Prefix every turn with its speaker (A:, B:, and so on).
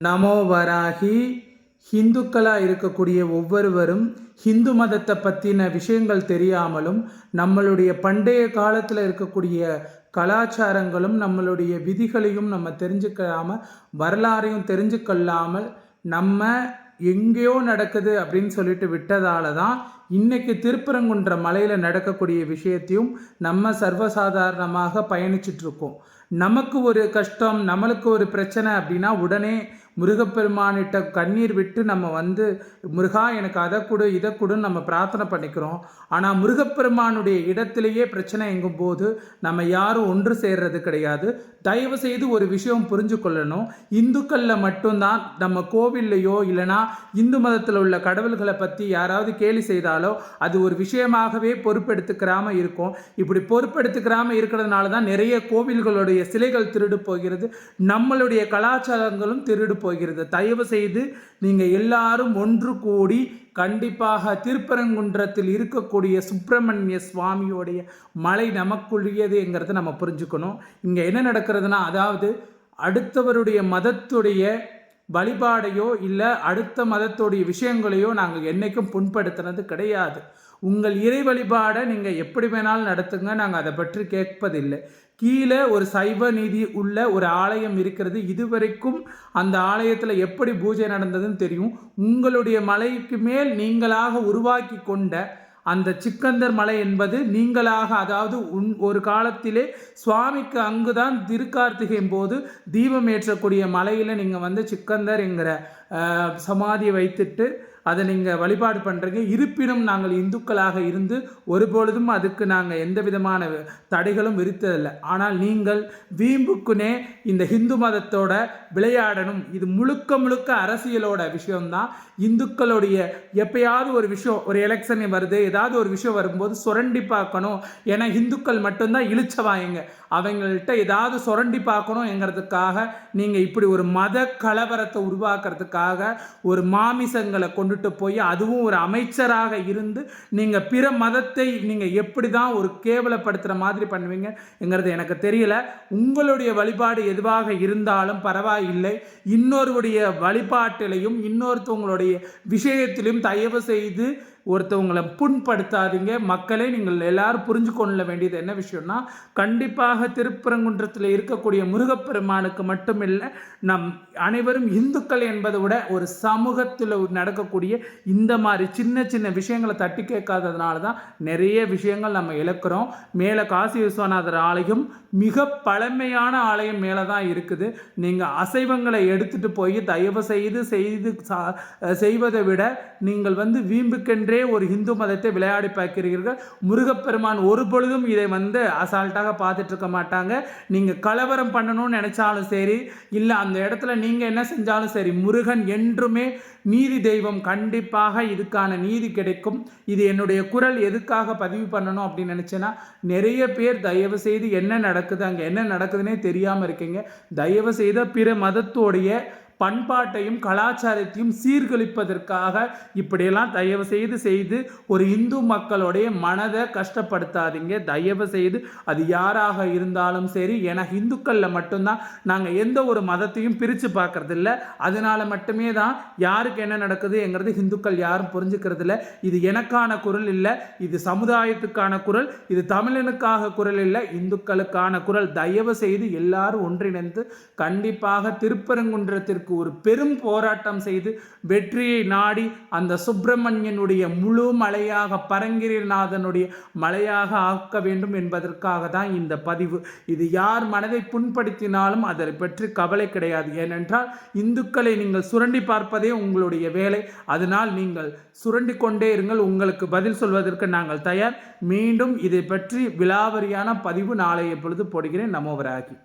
A: நமோ வராகி ஹிந்துக்களாக இருக்கக்கூடிய ஒவ்வொருவரும் ஹிந்து மதத்தை பற்றின விஷயங்கள் தெரியாமலும் நம்மளுடைய பண்டைய காலத்தில் இருக்கக்கூடிய கலாச்சாரங்களும் நம்மளுடைய விதிகளையும் நம்ம தெரிஞ்சுக்காமல் வரலாறையும் தெரிஞ்சுக்கொள்ளாமல் நம்ம எங்கேயோ நடக்குது அப்படின்னு சொல்லிட்டு விட்டதால தான் இன்னைக்கு திருப்பரங்குன்ற மலையில் நடக்கக்கூடிய விஷயத்தையும் நம்ம சர்வசாதாரணமாக பயணிச்சிட்ருக்கோம் நமக்கு ஒரு கஷ்டம் நம்மளுக்கு ஒரு பிரச்சனை அப்படின்னா உடனே முருகப்பெருமானிட்ட கண்ணீர் விட்டு நம்ம வந்து முருகா எனக்கு அதை கொடு இதை கொடுன்னு நம்ம பிரார்த்தனை பண்ணிக்கிறோம். ஆனால் முருகப்பெருமானுடைய இடத்திலேயே பிரச்சனை எங்கும் போது நம்ம யாரும் ஒன்று சேர்றது கிடையாது. தயவு செய்து ஒரு விஷயம் புரிஞ்சு கொள்ளணும். இந்துக்களில் மட்டும்தான் நம்ம கோவில்லையோ இல்லைனா இந்து மதத்தில் உள்ள கடவுள்களை பற்றி யாராவது கேலி செய்தாலோ அது ஒரு விஷயமாகவே பொறுப்பெடுத்துக்கிறாம இருக்கும். இப்படி பொறுப்பெடுத்துக்கிறாம இருக்கிறதுனால தான் நிறைய கோவில்களுடைய சிலைகள் திருடு போகிறது. நம்மளுடைய கலாச்சாரங்களும் திருடு போகிறது தயவு செய்து நீங்கள் எல்லாரும் ஒன்று கூடி கண்டிப்பாக திருப்பரங்குன்றத்தில் இருக்கக்கூடிய சுப்பிரமணிய சுவாமியோடைய மலை நமக்குரியதுங்கிறத நம்ம புரிஞ்சுக்கணும். இங்கே என்ன நடக்கிறதுனா அதாவது அடுத்தவருடைய மதத்துடைய வழிபாடையோ இல்லை அடுத்த மதத்துடைய விஷயங்களையோ நாங்கள் என்றைக்கும் புண்படுத்துனது கிடையாது. உங்கள் இறை வழிபாடை நீங்கள் எப்படி வேணாலும் நடத்துங்க நாங்கள் அதை பற்றி கேட்பதில்லை. கீழே ஒரு சைவ நீதி உள்ள ஒரு ஆலயம் இருக்கிறது. இதுவரைக்கும் அந்த ஆலயத்தில் எப்படி பூஜை நடந்ததுன்னு தெரியும். உங்களுடைய மலைக்கு மேல் நீங்களாக உருவாக்கி கொண்ட அந்த சிக்கந்தர் மலை என்பது நீங்களாக அதாவது உன் ஒரு காலத்திலே சுவாமிக்கு அங்குதான் திருக்கார்த்திகையின் போது தீபம் ஏற்றக்கூடிய மலையில் நீங்கள் வந்து சிக்கந்தர் என்கிற சமாதியை வைத்துட்டு அதை நீங்கள் வழிபாடு பண்ணுறீங்க இருப்பினும் நாங்கள் இந்துக்களாக இருந்து ஒருபொழுதும் அதுக்கு நாங்கள் எந்த விதமான தடைகளும் விரித்ததில்லை ஆனால் நீங்கள் வீம்புக்குனே இந்த ஹிந்து மதத்தோட விளையாடணும். இது முழுக்க முழுக்க அரசியலோட விஷயம்தான். இந்துக்களுடைய எப்பயாவது ஒரு விஷயம் ஒரு எலெக்ஷன் வருது ஏதாவது ஒரு விஷயம் வரும்போது சுரண்டி பார்க்கணும். ஏன்னா இந்துக்கள் மட்டும்தான் இழிச்சவாயங்க அவங்கள்ட்ட ஏதாவது சுரண்டி பார்க்கணுங்கிறதுக்காக நீங்கள் இப்படி ஒரு மத கலவரத்தை உருவாக்குறதுக்காக ஒரு மாமிசங்களை கொண்டு கொண்டுட்டு போய் அதுவும் ஒரு அமைச்சராக இருந்து நீங்கள் பிற மதத்தை நீங்கள் எப்படி தான் ஒரு கேவலப்படுத்துகிற மாதிரி பண்ணுவீங்கங்கிறது எனக்கு தெரியல. உங்களுடைய வழிபாடு எதுவாக இருந்தாலும் பரவாயில்லை. இன்னொருடைய வழிபாட்டிலையும் இன்னொருத்தவங்களுடைய விஷயத்திலையும் தயவு செய்து ஒருத்தவங்களை புண்படுத்தாதீங்க. மக்களே நீங்கள் எல்லாரும் புரிஞ்சு கொள்ள வேண்டியது என்ன விஷயம்னா கண்டிப்பாக திருப்பரங்குன்றத்தில் இருக்கக்கூடிய முருகப்பெருமானுக்கு மட்டுமில்லை நம் அனைவரும் இந்துக்கள் என்பதை விட ஒரு சமூகத்தில் நடக்கக்கூடிய இந்த மாதிரி சின்ன சின்ன விஷயங்களை தட்டி கேட்காததுனால தான் நிறைய விஷயங்கள் நம்ம இழக்கிறோம். மேலே காசி விஸ்வநாதர் ஆலயம் மிக பழமையான ஆலயம் மேலே தான் இருக்குது. நீங்கள் அசைவங்களை எடுத்துகிட்டு போய் தயவு செய்து செய்து செய்வதை விட நீங்கள் வந்து வீம்புக்கென்றே ஒரே ஒரு இந்து மதத்தை விளையாடி பார்க்கிறீர்கள். முருகப்பெருமான் ஒரு பொழுதும் இதை வந்து அசால்ட்டாக பார்த்துட்டு இருக்க மாட்டாங்க. நீங்கள் கலவரம் பண்ணணும்னு நினச்சாலும் சரி இல்லை அந்த இடத்துல நீங்கள் என்ன செஞ்சாலும் சரி முருகன் என்றுமே நீதி தெய்வம் கண்டிப்பாக இதுக்கான நீதி கிடைக்கும். இது என்னுடைய குரல் எதுக்காக பதிவு பண்ணணும் அப்படின்னு நினச்சேன்னா நிறைய பேர் தயவு செய்து என்ன நடக்குது அங்கே என்ன நடக்குதுன்னே தெரியாமல் இருக்கீங்க. தயவு செய்த பிற மதத்தோடைய பண்பாட்டையும் கலாச்சாரத்தையும் சீர்கழிப்பதற்காக இப்படியெல்லாம் தயவு செய்து செய்து ஒரு இந்து மக்களுடைய மனதை கஷ்டப்படுத்தாதீங்க. தயவு செய்து அது யாராக இருந்தாலும் சரி ஏன்னா இந்துக்களில் மட்டும்தான் நாங்கள் எந்த ஒரு மதத்தையும் பிரித்து பார்க்குறதில்ல. அதனால மட்டுமே தான் யாருக்கு என்ன நடக்குதுங்கிறது இந்துக்கள் யாரும் புரிஞ்சுக்கிறது இல்லை இது எனக்கான குரல் இல்லை இது சமுதாயத்துக்கான குரல் இது தமிழனுக்காக குரல் இல்லை இந்துக்களுக்கான குரல். தயவு செய்து எல்லாரும் ஒன்றிணைந்து கண்டிப்பாக திருப்பரங்குன்றத்திற்கு அதற்கு ஒரு பெரும் போராட்டம் செய்து வெற்றியை நாடி அந்த சுப்பிரமணியனுடைய முழு மலையாக பரங்கிரிநாதனுடைய மலையாக ஆக்க வேண்டும் என்பதற்காக தான் இந்த பதிவு. இது யார் மனதை புண்படுத்தினாலும் அதை பற்றி கவலை கிடையாது. ஏனென்றால் இந்துக்களை நீங்கள் சுரண்டி பார்ப்பதே உங்களுடைய வேலை. அதனால் நீங்கள் சுரண்டி கொண்டே இருங்கள். உங்களுக்கு பதில் சொல்வதற்கு நாங்கள் தயார். மீண்டும் இதை பற்றி விலாவரியான பதிவு நாளைய பொழுது போடுகிறேன். நமோவராகி